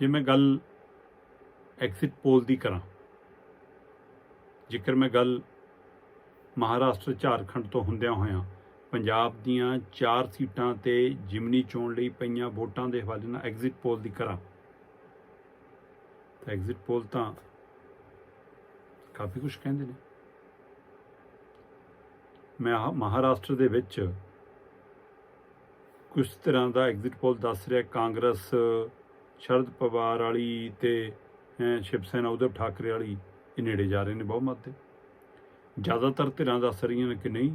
ਜੇ ਮੈਂ ਗੱਲ ਐਗਜ਼ਿਟ ਪੋਲ ਦੀ ਕਰਾਂ, ਜੇਕਰ ਮੈਂ ਗੱਲ ਮਹਾਰਾਸ਼ਟਰ ਝਾਰਖੰਡ ਤੋਂ ਹੁੰਦਿਆਂ ਹੋਇਆਂ ਪੰਜਾਬ ਦੀਆਂ ਚਾਰ ਸੀਟਾਂ ਤੇ ਜਿਮਨੀ ਚੋਣ ਲਈ ਪਈਆਂ ਵੋਟਾਂ ਦੇ ਹਵਾਲੇ ਨਾਲ ਐਗਜ਼ਿਟ ਪੋਲ ਦੀ ਕਰਾਂ, ਤਾਂ ਐਗਜ਼ਿਟ ਪੋਲ ਤਾਂ ਕਾਫੀ ਕੁਝ ਕਹਿੰਦੇ ਨੇ। ਮੈਂ ਮਹਾਰਾਸ਼ਟਰ ਦੇ ਵਿੱਚ ਕੁਝ ਤਰ੍ਹਾਂ ਦਾ ਐਗਜ਼ਿਟ ਪੋਲ ਦੱਸ ਰਿਹਾ, ਕਾਂਗਰਸ ਸ਼ਰਦ ਪਵਾਰ ਵਾਲੀ ਤੇ ਸ਼ਿਵ ਸੈਨਾ ਉਧਵ ਠਾਕਰੇ ਵਾਲੀ ਇਹ ਨੇੜੇ ਜਾ ਰਹੇ ਨੇ ਬਹੁਮਤ ਤੇ। ਜ਼ਿਆਦਾਤਰ ਧਿਰਾਂ ਦੱਸ ਰਹੀਆਂ ਨੇ ਕਿ ਨਹੀਂ,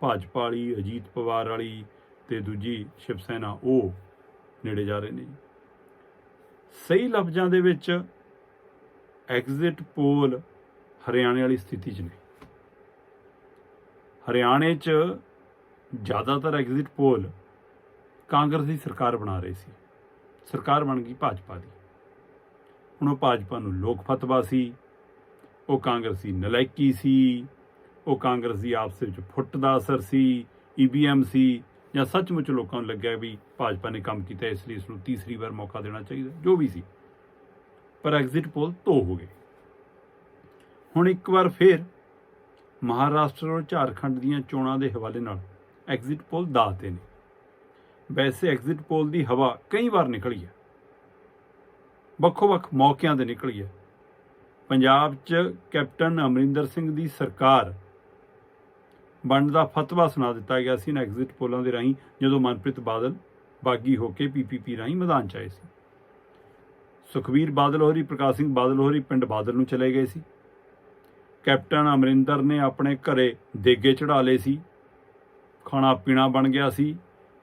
ਭਾਜਪਾ ਵਾਲੀ, ਅਜੀਤ ਪਵਾਰ ਵਾਲੀ ਤੇ ਦੂਜੀ ਸ਼ਿਵ ਸੈਨਾ ਉਹ ਨੇੜੇ ਜਾ ਰਹੇ ਨੇ ਸਹੀ ਲਫ਼ਜ਼ਾਂ ਦੇ ਵਿੱਚ ਐਗਜ਼ਿਟ ਪੋਲ ਹਰਿਆਣੇ ਵਾਲੀ ਸਥਿਤੀ 'ਚ ਨੇ। ਹਰਿਆਣੇ 'ਚ ਜ਼ਿਆਦਾਤਰ ਐਗਜ਼ਿਟ ਪੋਲ ਕਾਂਗਰਸ ਦੀ ਸਰਕਾਰ ਬਣਾ ਰਹੀ ਸੀ। ਸਰਕਾਰ ਬਣ ਗਈ ਭਾਜਪਾ ਦੀ। ਹੁਣ ਉਹ ਭਾਜਪਾ ਨੂੰ ਲੋਕ ਫਤਵਾ ਸੀ, ਉਹ ਕਾਂਗਰਸੀ ਨਲਾਇਕੀ ਸੀ, ਉਹ ਕਾਂਗਰਸ ਦੀ ਆਪਸ ਵਿੱਚ ਫੁੱਟ ਦਾ ਅਸਰ ਸੀ ਈਵੀਐਮ ਸੀ ਜਾਂ ਸੱਚਮੁੱਚ ਲੋਕਾਂ ਨੂੰ ਲੱਗਿਆ ਵੀ ਭਾਜਪਾ ਨੇ ਕੰਮ ਕੀਤਾ, ਇਸ ਲਈ ਇਸ ਨੂੰ ਤੀਸਰੀ ਵਾਰ ਮੌਕਾ ਦੇਣਾ ਚਾਹੀਦਾ, ਜੋ ਵੀ ਸੀ। ਪਰ ਐਗਜ਼ਿਟ ਪੋਲ ਧੋ ਹੋ ਗਏ। ਹੁਣ ਇੱਕ ਵਾਰ ਫੇਰ ਮਹਾਰਾਸ਼ਟਰ ਔਰ ਝਾਰਖੰਡ ਦੀਆਂ ਚੋਣਾਂ ਦੇ ਹਵਾਲੇ ਨਾਲ ਐਗਜ਼ਿਟ ਪੋਲ ਦਾਤੇ ਨੇ। ਵੈਸੇ ਐਗਜ਼ਿਟ ਪੋਲ ਦੀ ਹਵਾ ਕਈ ਵਾਰ ਨਿਕਲੀ ਹੈ। ਵੱਖੋ-ਵੱਖ ਮੌਕਿਆਂ ਤੇ ਨਿਕਲੀ ਹੈ। ਪੰਜਾਬ 'ਚ ਕੈਪਟਨ ਅਮਰਿੰਦਰ ਸਿੰਘ ਦੀ ਸਰਕਾਰ ਵੰਡ ਦਾ ਫਤਵਾ ਸੁਣਾ ਦਿੱਤਾ ਗਿਆ ਸੀ। ਨਾ ਐਗਜ਼ਿਟ ਪੋਲਾਂ ਦੇ ਰਾਹੀਂ ਜਦੋਂ ਮਨਪ੍ਰੀਤ ਬਾਦਲ ਬਾਗੀ ਹੋ ਕੇ ਪੀਪੀਪੀ ਰਾਹੀਂ ਮੈਦਾਨ 'ਚ ਆਏ ਸੀ। ਸੁਖਬੀਰ ਬਾਦਲ ਹੋਰੀ, ਪ੍ਰਕਾਸ਼ ਸਿੰਘ ਬਾਦਲ ਹੋਰੀ ਪਿੰਡ ਬਾਦਲ ਨੂੰ ਚਲੇ ਗਏ ਸੀ। ਕੈਪਟਨ ਅਮਰਿੰਦਰ ਨੇ ਆਪਣੇ ਘਰੇ ਦੇਗੇ ਚੜਾ ਲਏ ਸੀ। ਖਾਣਾ ਪੀਣਾ ਬਣ ਗਿਆ ਸੀ।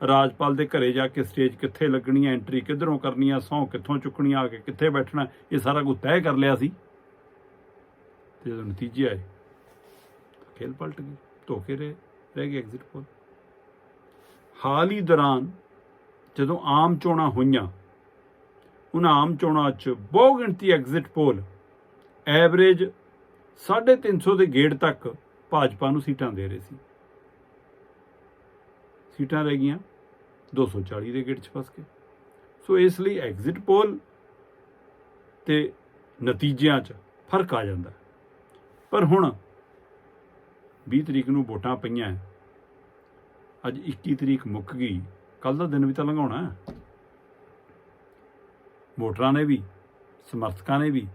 ਰਾਜਪਾਲ ਦੇ ਘਰੇ ਜਾ ਕੇ ਸਟੇਜ ਕਿੱਥੇ ਲੱਗਣੀ ਹੈ ਐਂਟਰੀ ਕਿੱਧਰੋਂ ਕਰਨੀ ਹੈ ਸੌਂ ਕਿੱਥੋਂ ਚੁੱਕਣੀ ਆ ਕੇ ਕਿੱਥੇ ਬੈਠਣਾ, ਇਹ ਸਾਰਾ ਕੁਝ ਤੈਅ ਕਰ ਲਿਆ ਸੀ। ਤੇ ਜਦੋਂ ਨਤੀਜੇ ਆਏ, ਖੇਲ ਪਲਟ ਗਈ, ਧੋਖੇ ਰਹੇ, ਰਹਿ ਗਏ ਐਗਜ਼ਿਟ ਪੋਲ ਹਾਲ ਹੀ ਦੌਰਾਨ ਜਦੋਂ ਆਮ ਚੋਣਾਂ ਹੋਈਆਂ, ਉਹਨਾਂ ਆਮ ਚੋਣਾਂ 'ਚ ਬਹੁ ਗਿਣਤੀ ਐਗਜ਼ਿਟ ਪੋਲ ਐਵਰੇਜ 350 ਦੇ ਗੇੜ ਤੱਕ ਭਾਜਪਾ ਨੂੰ ਸੀਟਾਂ ਦੇ ਰਹੇ ਸੀ। ਸੀਟਾਂ ਰਹਿ ਗਈਆਂ। 240 ਦੇ ਗੇੜ 'ਚ ਫਸ ਗਏ। ਸੋ ਇਸ ਲਈ ਐਗਜ਼ਿਟ ਪੋਲ ਤੇ ਨਤੀਜਿਆਂ 'ਚ ਫ਼ਰਕ ਆ ਜਾਂਦਾ। ਪਰ ਹੁਣ 20 ਤਰੀਕ ਨੂੰ ਵੋਟਾਂ ਪਈਆਂ ਅੱਜ 21 ਤਰੀਕ ਮੁੱਕ ਗਈ। ਕੱਲ ਦਾ ਦਿਨ ਵੀ ਤਾਂ ਲੰਘਾਉਣਾ ਵੋਟਰਾਂ ਨੇ ਵੀ, ਸਮਰਥਕਾਂ ਨੇ ਵੀ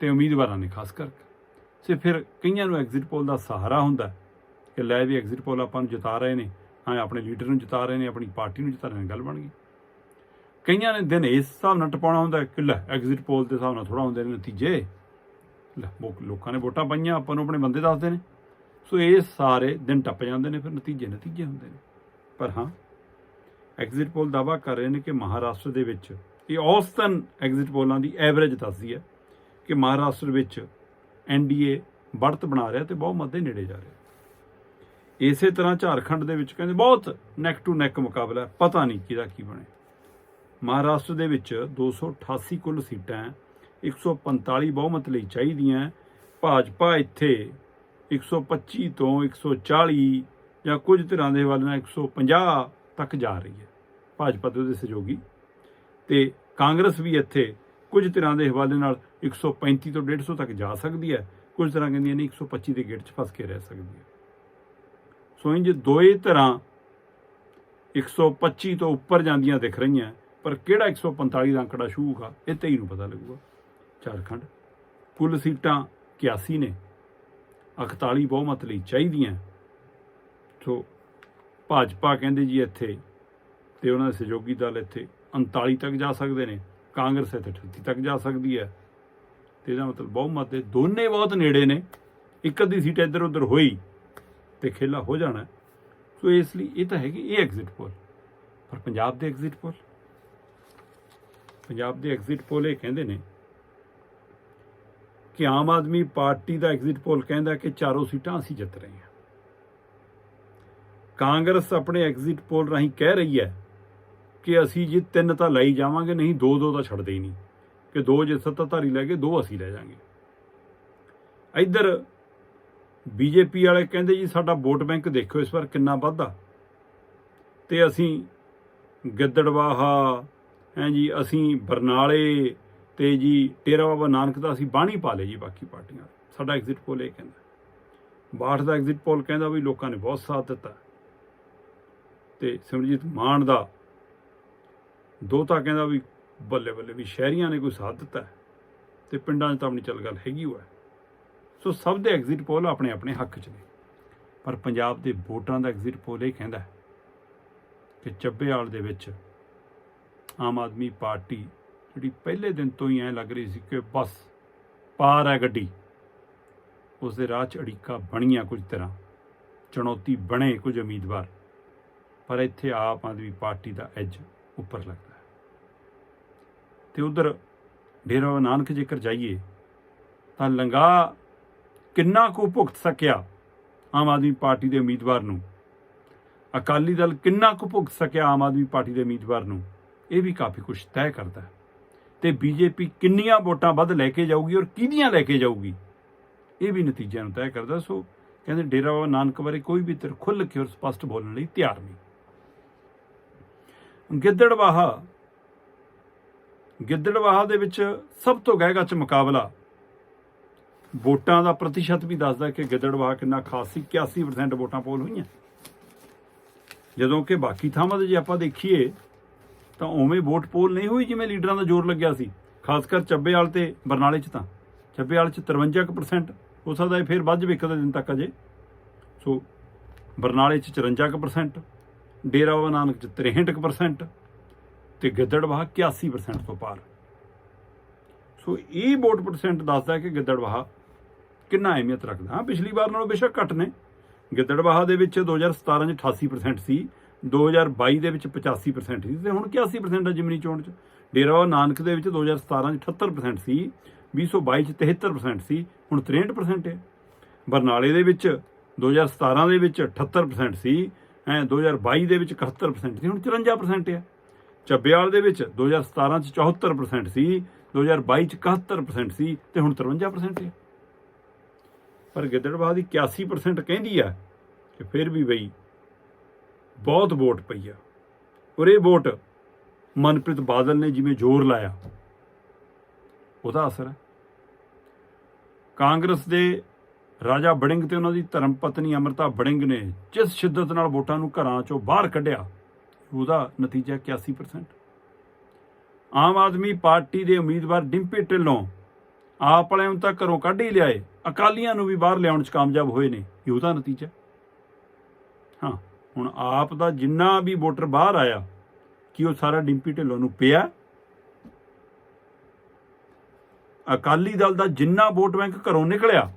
ਤੇ ਉਮੀਦਵਾਰਾਂ ਨੇ ਖਾਸ ਕਰਕੇ। ਸੇ ਫਿਰ ਕਈਆਂ ਨੂੰ ਐਗਜ਼ਿਟ ਪੋਲ ਦਾ ਸਹਾਰਾ ਹੁੰਦਾ ਕਿ ਲੈ ਵੀ ਐਗਜ਼ਿਟ ਪੋਲ ਆਪਾਂ ਨੂੰ ਜਿਤਾ ਰਹੇ ਨੇ। ਭਾਵੇਂ ਆਪਣੇ ਲੀਡਰ ਨੂੰ ਜਿਤਾ ਰਹੇ ਨੇ, ਆਪਣੀ ਪਾਰਟੀ ਨੂੰ ਜਿਤਾ ਰਹੇ ਨੇ, ਗੱਲ ਬਣ ਗਈ। ਕਈਆਂ ਨੇ ਦਿਨ ਇਸ ਹਿਸਾਬ ਨਾਲ ਟਪਾਉਣਾ ਹੁੰਦਾ ਕਿ ਲੈ ਐਗਜ਼ਿਟ ਪੋਲ ਦੇ ਹਿਸਾਬ ਨਾਲ ਥੋੜਾ ਹੁੰਦੇ ਨੇ ਨਤੀਜੇ। ਲੈ ਲੋਕਾਂ ਨੇ ਵੋਟਾਂ ਪਾਈਆਂ, ਆਪਾਂ ਨੂੰ ਆਪਣੇ ਬੰਦੇ ਦੱਸਦੇ ਨੇ। ਸੋ ਇਹ ਸਾਰੇ ਦਿਨ ਟੱਪ ਜਾਂਦੇ ਨੇ, ਫਿਰ ਨਤੀਜੇ ਨਤੀਜੇ ਹੁੰਦੇ ਨੇ। ਪਰ ਹਾਂ ਐਗਜ਼ਿਟ ਪੋਲ ਦਾਵਾ ਕਰ ਰਹੇ ਨੇ ਕਿ ਮਹਾਰਾਸ਼ਟਰ ਦੇ ਵਿੱਚ, ਇਹ ਔਸਤਨ ਐਗਜ਼ਿਟ ਪੋਲਾਂ ਦੀ ਐਵਰੇਜ ਦੱਸਦੀ ਹੈ ਕਿ ਮਹਾਰਾਸ਼ਟਰ ਵਿੱਚ ਐਨਡੀਏ ਬੜਤ ਬਣਾ ਰਿਹਾ ਤੇ ਬਹੁਤ ਮੱਦੇ ਨੇੜੇ ਜਾ ਰਿਹਾ। ਇਸੇ ਤਰ੍ਹਾਂ ਝਾਰਖੰਡ ਦੇ ਵਿੱਚ ਕਹਿੰਦੇ ਬਹੁਤ ਨੈਕ ਟੂ ਨੈਕ ਮੁਕਾਬਲਾ ਪਤਾ ਨਹੀਂ ਕਿਹਦਾ ਕੀ ਬਣੇ। ਮਹਾਰਾਸ਼ਟਰ ਦੇ ਵਿੱਚ 288 ਕੁੱਲ ਸੀਟਾਂ ਹੈ, 145 ਬਹੁਮਤ ਲਈ ਚਾਹੀਦੀਆਂ ਭਾਜਪਾ ਇੱਥੇ 125 ਤੋਂ 140 ਜਾਂ ਕੁਝ ਧਿਰਾਂ ਦੇ ਵੱਲ ਨਾਲ 150 ਤੱਕ ਜਾ ਰਹੀ ਹੈ ਭਾਜਪਾ ਦੇ ਉਹਦੇ ਸਹਿਯੋਗੀ। ਤੇ ਕਾਂਗਰਸ ਵੀ ਇੱਥੇ ਕੁਝ ਧਿਰਾਂ ਦੇ ਹਵਾਲੇ ਨਾਲ 135 ਤੋਂ 150 ਤੱਕ ਜਾ ਸਕਦੀ ਹੈ ਕੁਝ ਤਰ੍ਹਾਂ ਕਹਿੰਦੀਆਂ ਨੇ 125 ਦੇ ਗੇਟ 'ਚ ਫਸ ਕੇ ਰਹਿ ਸਕਦੀ ਹੈ। ਸੋ ਇੰਜ ਦੋਏ ਤਰ੍ਹਾਂ 125 ਤੋਂ ਉੱਪਰ ਜਾਂਦੀਆਂ ਦਿਖ ਰਹੀਆਂ, ਪਰ ਕਿਹੜਾ 145 ਦਾ ਅੰਕੜਾ ਛੂਗਾ ਇਹ ਤੇ ਹੀ ਨੂੰ ਪਤਾ ਲੱਗੂਗਾ। ਝਾਰਖੰਡ, ਕੁੱਲ ਸੀਟਾਂ 81 ਨੇ 41 ਬਹੁਮਤ ਲਈ ਚਾਹੀਦੀਆਂ। ਸੋ ਭਾਜਪਾ ਕਹਿੰਦੇ ਜੀ ਇੱਥੇ ਤੇ ਉਹਨਾਂ ਦੇ ਸਹਿਯੋਗੀ ਦਲ ਇੱਥੇ 39 ਤੱਕ ਜਾ ਸਕਦੇ ਨੇ, ਕਾਂਗਰਸ ਇੱਥੇ 38 ਤੱਕ ਜਾ ਸਕਦੀ ਹੈ। ਤੇ ਇਹਦਾ ਮਤਲਬ ਬਹੁਮਤ ਦੇ ਦੋਨੇ ਬਹੁਤ ਨੇੜੇ ਨੇ, ਇੱਕ ਅੱਧੀ ਸੀਟ ਇੱਧਰ ਉੱਧਰ ਹੋਈ ਤੇ ਖੇਲਾ ਹੋ ਜਾਣਾ। ਸੋ ਇਸ ਲਈ ਇਹ ਤਾਂ ਹੈਗੀ ਇਹ ਐਗਜ਼ਿਟ ਪੋਲ ਪਰ ਪੰਜਾਬ ਦੇ ਐਗਜ਼ਿਟ ਪੋਲ ਪੰਜਾਬ ਦੇ ਐਗਜ਼ਿਟ ਪੋਲ ਇਹ ਕਹਿੰਦੇ ਨੇ ਕਿ ਆਮ ਆਦਮੀ ਪਾਰਟੀ ਦਾ ਐਗਜ਼ਿਟ ਪੋਲ ਕਹਿੰਦਾ ਕਿ ਚਾਰੋਂ ਸੀਟਾਂ ਅਸੀਂ ਜਿੱਤ ਰਹੇ ਹਾਂ। ਕਾਂਗਰਸ ਆਪਣੇ ਐਗਜ਼ਿਟ ਪੋਲ ਰਾਹੀਂ ਕਹਿ ਰਹੀ ਹੈ ਕਿ ਅਸੀਂ ਜੇ ਤਿੰਨ ਤਾਂ ਲਈ ਜਾਵਾਂਗੇ, ਨਹੀਂ ਦੋ ਦੋ ਤਾਂ ਛੱਡਦੇ ਹੀ ਨਹੀਂ। ਕਿ ਦੋ ਜੇ ਸੱਤਾਧਾਰੀ ਲੈ ਗਏ, ਦੋ ਅਸੀਂ ਲੈ ਜਾਾਂਗੇ। ਇੱਧਰ ਬੀਜੇਪੀ ਵਾਲੇ ਕਹਿੰਦੇ ਜੀ ਸਾਡਾ ਵੋਟ ਬੈਂਕ ਦੇਖਿਓ ਇਸ ਵਾਰ ਕਿੰਨਾ ਵੱਧਾ ਤੇ ਅਸੀਂ ਗਿੱਦੜਵਾਹਾ, ਹੈ ਜੀ, ਅਸੀਂ ਬਰਨਾਲੇ ਤੇ ਜੀ ਡੇਰਾ ਬਾਬਾ ਨਾਨਕ ਦਾ ਅਸੀਂ ਬਾਣੀ ਪਾ ਲਏ ਜੀ ਬਾਕੀ ਪਾਰਟੀਆਂ ਸਾਡਾ ਐਗਜ਼ਿਟ ਪੋਲ ਇਹ ਕਹਿੰਦਾ। ਬਾਠ ਦਾ ਐਗਜ਼ਿਟ ਪੋਲ ਕਹਿੰਦਾ ਵੀ ਲੋਕਾਂ ਨੇ ਬਹੁਤ ਸਾਥ ਦਿੱਤਾ। ਤੇ ਸਿਮਰਜੀਤ ਮਾਨ ਦਾ ਦੋਤਾ ਕਹਿੰਦਾ ਵੀ ਬੱਲੇ ਬੱਲੇ ਵੀ ਸ਼ਹਿਰੀਆਂ ਨੇ ਕੋਈ ਸਾਥ ਦਿੱਤਾ। ਹੈ। ਤੇ ਪਿੰਡਾਂ 'ਚ ਤਾਂ ਆਪਣੀ ਚੱਲ ਗੱਲ ਹੈਗੀ ਹੋਇਆ ਸੋ ਸਭ ਦੇ ਐਗਜ਼ਿਟ ਪੋਲ ਆਪਣੇ ਆਪਣੇ ਹੱਕ 'ਚ ਨੇ। ਪਰ ਪੰਜਾਬ ਦੇ ਵੋਟਰਾਂ ਦਾ ਐਗਜ਼ਿਟ ਪੋਲ ਇਹ ਕਹਿੰਦਾ ਕਿ ਚੱਬੇਵਾਲ ਦੇ ਵਿੱਚ ਆਮ ਆਦਮੀ ਪਾਰਟੀ ਜਿਹੜੀ ਪਹਿਲੇ ਦਿਨ ਤੋਂ ਹੀ ਐ ਲੱਗ ਰਹੀ ਸੀ ਕਿ ਬਸ ਪਾਰ ਹੈ ਗੱਡੀ ਉਸ ਦੇ ਰਾਹ 'ਚ ਅੜਿੱਕਾ ਬਣੀਆਂ ਕੁਝ ਤਰ੍ਹਾਂ, ਚੁਣੌਤੀ ਬਣੇ ਕੁਝ ਉਮੀਦਵਾਰ, ਪਰ ਇੱਥੇ ਆਪ ਆਦਮੀ ਪਾਰਟੀ ਦਾ ਐਜ ਉੱਪਰ ਲੱਗਦਾ ਹੈ। ਤੇ ਉਧਰ ਡੇਰਾ ਬਾਬਾ ਨਾਨਕ ਜੇਕਰ ਜਾਈਏ, ਤਾਂ ਲੰਗਾ ਕਿੰਨਾ ਕੁ ਭੁਗਤ ਸਕਿਆ ਆਮ ਆਦਮੀ ਪਾਰਟੀ ਦੇ ਉਮੀਦਵਾਰ ਨੂੰ? ਅਕਾਲੀ ਦਲ ਕਿੰਨਾ ਕੁ ਭੁਗਤ ਸਕਿਆ ਆਮ ਆਦਮੀ ਪਾਰਟੀ ਦੇ ਉਮੀਦਵਾਰ ਨੂੰ? ਇਹ ਵੀ ਕਾਫੀ ਕੁਝ ਤੈਅ ਕਰਦਾ ਹੈ। ਤੇ ਬੀਜੇਪੀ ਕਿੰਨੀਆਂ ਵੋਟਾਂ ਵੱਧ ਲੈ ਕੇ ਜਾਊਗੀ ਔਰ ਕਿਹਦੀਆਂ ਲੈ ਕੇ ਜਾਊਗੀ? ਇਹ ਵੀ ਨਤੀਜਿਆਂ ਨੂੰ ਤੈਅ ਕਰਦਾ। ਸੋ ਕਹਿੰਦੇ ਡੇਰਾ ਬਾਬਾ ਨਾਨਕ ਬਾਰੇ ਕੋਈ ਵੀ ਤਰ ਖੁੱਲ੍ਹ ਕੇ ਔਰ ਸਪਸ਼ਟ ਬੋਲਣ ਲਈ ਤਿਆਰ ਨਹੀਂ। ਗਿੱਦੜਵਾਹਾ। ਗਿੱਦੜਵਾਹਾ ਦੇ ਵਿੱਚ ਸਭ ਤੋਂ ਗਹਿਗਾ ਚ ਮੁਕਾਬਲਾ ਵੋਟਾਂ ਦਾ ਪ੍ਰਤੀਸ਼ਤ ਵੀ ਦੱਸਦਾ ਕਿ ਗਿੱਦੜਵਾਹ ਕਿੰਨਾ ਖਾਸ ਸੀ 81% ਵੋਟਾਂ ਪੋਲ ਹੋਈਆਂ। ਜਦੋਂ ਕਿ ਬਾਕੀ ਥਾਵਾਂ ਤੇ ਜੇ ਆਪਾਂ ਦੇਖੀਏ, ਤਾਂ ਉਵੇਂ ਵੋਟ ਪੋਲ ਨਹੀਂ ਹੋਈ ਜਿਵੇਂ ਲੀਡਰਾਂ ਦਾ ਜ਼ੋਰ ਲੱਗਿਆ ਸੀ। ਖਾਸ ਕਰ ਚੱਬੇਵਾਲ ਤੇ ਬਰਨਾਲੇ 'ਚ ਤਾਂ। ਚੱਬੇਵਾਲ 'ਚ 53% ਹੋ ਸਕਦਾ ਹੈ ਫਿਰ ਵੱਧ ਜਾਵੇ ਇੱਕ ਅੱਧੇ ਦਿਨ ਤੱਕ ਅਜੇ। ਸੋ ਬਰਨਾਲੇ 'ਚ 54% ਡੇਰਾ ਬਾਬਾ ਨਾਨਕ 'ਚ 63% ਤੇ ਗਿੱਦੜਵਾਹ 81% ਤੋਂ ਪਾਰ। ਸੋ ਇਹ ਵੋਟ ਪਰਸੈਂਟ ਦੱਸਦਾ ਹੈ ਕਿ ਗਿੱਦੜਵਾਹ ਕਿੰਨਾ ਅਹਿਮੀਅਤ ਰੱਖਦਾ? ਹਾਂ, ਪਿਛਲੀ ਵਾਰ ਨਾਲੋਂ ਬੇਸ਼ੱਕ ਘੱਟ ਨੇ। ਗਿੱਦੜਵਾਹਾ ਦੇ ਵਿੱਚ 2017 ਚ 88% ਸੀ 2022 ਦੇ ਵਿੱਚ 85% ਸੀ ਤੇ ਹੁਣ 81% ਹੈ ਜਿਮਨੀ ਚੋਣ ਚ। ਡੇਰਾ ਬਾਬਾ ਨਾਨਕ ਦੇ ਵਿੱਚ 2017 ਚ 78% ਸੀ 2022 ਚ 73% ਸੀ, ਹੁਣ 63% ਹੈ। ਬਰਨਾਲੇ ਦੇ ਵਿੱਚ 2017 ਦੇ ਵਿੱਚ 78% ਸੀ, ਐ 2022 ਦੇ ਵਿੱਚ 71% ਸੀ, ਹੁਣ 54% ਹੈ। ਚੱਬੇਵਾਲ ਦੇ ਵਿੱਚ 2017 ਚ 74% ਸੀ 2022 ਚ 71% ਸੀ ਤੇ ਹੁਣ 53% ਹੈ। ਪਰ ਗਿੱਦੜਬਾਹ ਦੀ 81% ਕਹਿੰਦੀ ਆ ਕਿ ਫਿਰ ਵੀ ਬਈ ਬਹੁਤ ਵੋਟ ਪਈ ਆ। ਔਰ ਇਹ ਵੋਟ ਮਨਪ੍ਰੀਤ ਬਾਦਲ ਨੇ ਜਿਵੇਂ ਜ਼ੋਰ ਲਾਇਆ, ਉਹਦਾ ਅਸਰ ਹੈ। ਕਾਂਗਰਸ ਦੇ ਰਾਜਾ ਬੜਿੰਗ ਤੇ ਉਹਨਾਂ ਦੀ ਧਰਮ ਪਤਨੀ ਅਮਰਤਾ ਬੜਿੰਗ ਨੇ ਜਿਸ ਸ਼ਿੱਦਤ ਨਾਲ ਵੋਟਾਂ ਨੂੰ ਘਰਾਂ ਚੋਂ ਬਾਹਰ ਕੱਢਿਆ, ਉਹਦਾ ਨਤੀਜਾ 81% ਆਮ ਆਦਮੀ ਪਾਰਟੀ ਦੇ ਉਮੀਦਵਾਰ ਡਿੰਪੀ ਢਿੱਲੋਂ ਆਪ ਵਾਲਿਆਂ ਨੂੰ ਤਾਂ ਘਰੋਂ ਕੱਢ ਹੀ ਲਿਆਏ। ਅਕਾਲੀਆਂ ਨੂੰ ਵੀ ਬਾਹਰ ਲਿਆਉਣ 'ਚ ਕਾਮਯਾਬ ਹੋਏ ਨੇ। ਇਹ ਉਹਦਾ ਨਤੀਜਾ। ਹਾਂ, ਹੁਣ ਆਪ ਦਾ ਜਿੰਨਾ ਵੀ ਵੋਟਰ ਬਾਹਰ ਆਇਆ, ਕਿ ਉਹ ਸਾਰਾ ਡਿੰਪੀ ਢਿੱਲੋਂ ਨੂੰ ਪਿਆ? ਅਕਾਲੀ ਦਲ ਦਾ ਜਿੰਨਾ ਵੋਟ ਬੈਂਕ ਘਰੋਂ ਨਿਕਲਿਆ,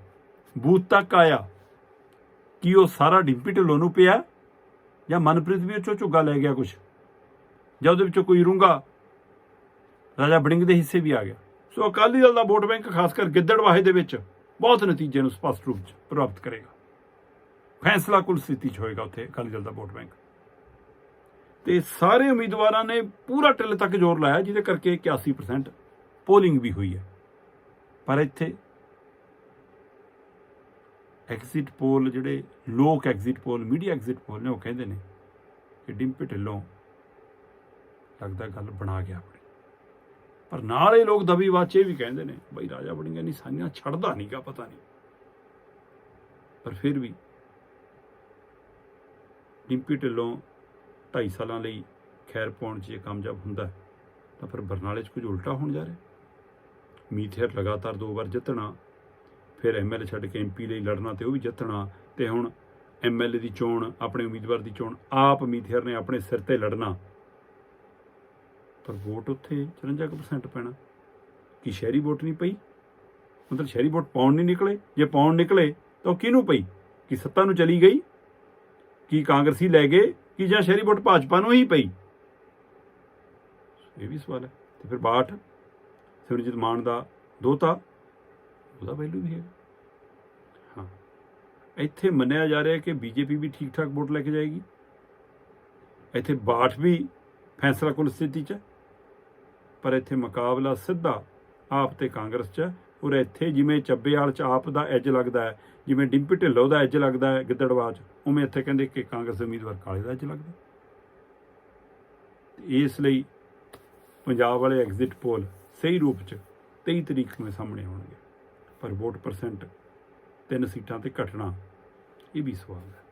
ਬੂਥ ਤੱਕ ਆਇਆ, ਕਿ ਉਹ ਸਾਰਾ ਡਿੰਪੀ ਢਿੱਲੋਂ ਨੂੰ ਪਿਆ? ਜਾਂ ਮਨਪ੍ਰੀਤ ਵੀ ਉਹ ਝੁੱਗਾ ਲੈ ਗਿਆ ਕੁਝ ਜਾਂ ਉਹਦੇ ਵਿੱਚੋਂ ਕੋਈ ਰੂੰਗਾ? ਰਾਜਾ ਬੜਿੰਗ ਦੇ ਹਿੱਸੇ ਵੀ ਆ ਗਿਆ। ਸੋ ਅਕਾਲੀ ਦਲ ਦਾ ਵੋਟ ਬੈਂਕ, ਖਾਸ ਕਰ ਗਿੱਦੜਵਾਹੇ ਦੇ ਵਿੱਚ, ਬਹੁਤ ਨਤੀਜੇ ਨੂੰ ਸਪਸ਼ਟ ਰੂਪ 'ਚ ਪ੍ਰਾਪਤ ਕਰੇਗਾ। ਫੈਸਲਾ ਕੁਲ ਸਥਿਤੀ 'ਚ ਹੋਏਗਾ ਉੱਥੇ ਅਕਾਲੀ ਦਲ ਦਾ ਵੋਟ ਬੈਂਕ। ਤੇ ਸਾਰੇ ਉਮੀਦਵਾਰਾਂ ਨੇ ਪੂਰਾ ਟਿੱਲ ਤੱਕ ਜ਼ੋਰ ਲਾਇਆ, ਜਿਹਦੇ ਕਰਕੇ 81% ਪੋਲਿੰਗ ਵੀ ਹੋਈ ਹੈ। ਪਰ ਇੱਥੇ ਐਗਜ਼ਿਟ ਪੋਲ ਜਿਹੜੇ ਲੋਕ exit poll media exit poll ਨੇ, ਉਹ ਕਹਿੰਦੇ ਨੇ ਕਿ ਡਿੰਪੀ ਢਿੱਲੋਂ ਲੱਗਦਾ ਗੱਲ ਬਣਾ ਗਿਆ। ਪਰ ਨਾਲ ਇਹ ਲੋਕ ਦਬੀ ਵਾਚੇ ਵੀ ਕਹਿੰਦੇ ਨੇ, ਬਈ ਰਾਜਾ ਬੜਿੰਗਾ ਨਹੀਂ ਸਾਈਆਂ ਛੱਡਦਾ ਨਹੀਂਗਾ ਪਤਾ ਨਹੀਂ ਪਰ ਫਿਰ ਵੀ ਡਿੰਪੀ ਢਿੱਲੋਂ 2.5 ਸਾਲਾਂ ਲਈ ਖੈਰ ਪਾਉਣ 'ਚ ਜੇ ਕਾਮਯਾਬ ਹੁੰਦਾ ਤਾਂ ਫਿਰ ਬਰਨਾਲੇ 'ਚ ਕੁਝ ਉਲਟਾ ਹੋਣ ਜਾ ਰਿਹਾ ਮੀਥੇਰ ਲਗਾਤਾਰ ਦੋ ਵਾਰ ਜਿੱਤਣਾ, ਫਿਰ ਐਮਐਲਏ ਛੱਡ ਕੇ ਐਮਪੀ ਲਈ ਲੜਨਾ ਤੇ ਉਹ ਵੀ ਜਿੱਤਣਾ, ਤੇ ਹੁਣ ਐਮਐਲਏ ਦੀ ਚੋਣ, ਆਪਣੇ ਉਮੀਦਵਾਰ ਦੀ ਚੋਣ, ਆਪ ਮੀਥੇਰ ਨੇ ਆਪਣੇ ਸਿਰ ਤੇ ਲੜਨਾ ਪਰ ਵੋਟ ਉੱਥੇ 54% ਪੈਣਾ। ਕਿ ਸ਼ਹਿਰੀ ਵੋਟ ਨਹੀਂ ਪਈ? ਮਤਲਬ ਸ਼ਹਿਰੀ ਵੋਟ ਪਾਉਣ ਨਹੀਂ ਨਿਕਲੇ? ਜੇ ਪਾਉਣ ਨਿਕਲੇ, ਤਾਂ ਉਹ ਕਿਹਨੂੰ ਪਈ? ਕਿ ਸੱਤਾ ਨੂੰ ਚਲੀ ਗਈ? ਕਿ ਕਾਂਗਰਸੀ ਲੈ ਗਏ? ਕਿ ਜਾਂ ਸ਼ਹਿਰੀ ਵੋਟ ਭਾਜਪਾ ਨੂੰ ਹੀ ਪਈ? ਇਹ ਵੀ ਸਵਾਲ ਹੈ। ਤੇ ਫਿਰ ਬਾਠ ਸਿਮਰਜੀਤ ਮਾਨ ਦਾ ਦੋਤਾ, ਉਹਦਾ ਵੈਲਿਊ ਵੀ ਹੈ ਹਾਂ। ਇੱਥੇ ਮੰਨਿਆ ਜਾ ਰਿਹਾ ਕਿ ਬੀਜੇਪੀ ਵੀ ਠੀਕ ਠਾਕ ਵੋਟ ਲੈ ਕੇ ਜਾਏਗੀ। ਇੱਥੇ ਬਾਠ ਵੀ ਫੈਸਲਾ ਕੁਲ ਸਥਿਤੀ 'ਚ ਹੈ। ਪਰ ਇੱਥੇ ਮੁਕਾਬਲਾ ਸਿੱਧਾ ਆਪ ਤੇ ਕਾਂਗਰਸ 'ਚ ਹੈ। ਔਰ ਇੱਥੇ ਜਿਵੇਂ ਚੱਬੇਵਾਲ 'ਚ ਆਪ ਦਾ ਐਜ ਲੱਗਦਾ ਹੈ, ਜਿਵੇਂ ਡਿੰਪੀ ਢਿੱਲੋਂ ਦਾ ਐਜ ਲੱਗਦਾ ਹੈ ਗਿੱਦੜਵਾਹ 'ਚ, ਉਵੇਂ ਇੱਥੇ ਕਹਿੰਦੇ ਕਿ ਕਾਂਗਰਸ ਦੇ ਉਮੀਦਵਾਰ ਕਾਲੇ ਦਾ ਐਜ ਲੱਗਦਾ ਤੇ ਇਸ ਲਈ ਪੰਜਾਬ ਵਾਲੇ ਐਗਜ਼ਿਟ ਪੋਲ ਸਹੀ ਰੂਪ 'ਚ 23 ਤਰੀਕ ਨੂੰ ਸਾਹਮਣੇ ਆਉਣਗੇ। ਪਰ ਵੋਟ ਪਰਸੈਂਟ ਤਿੰਨ ਸੀਟਾਂ ਤੇ ਘਟਣਾ, ਇਹ ਵੀ ਸਵਾਲ ਹੈ।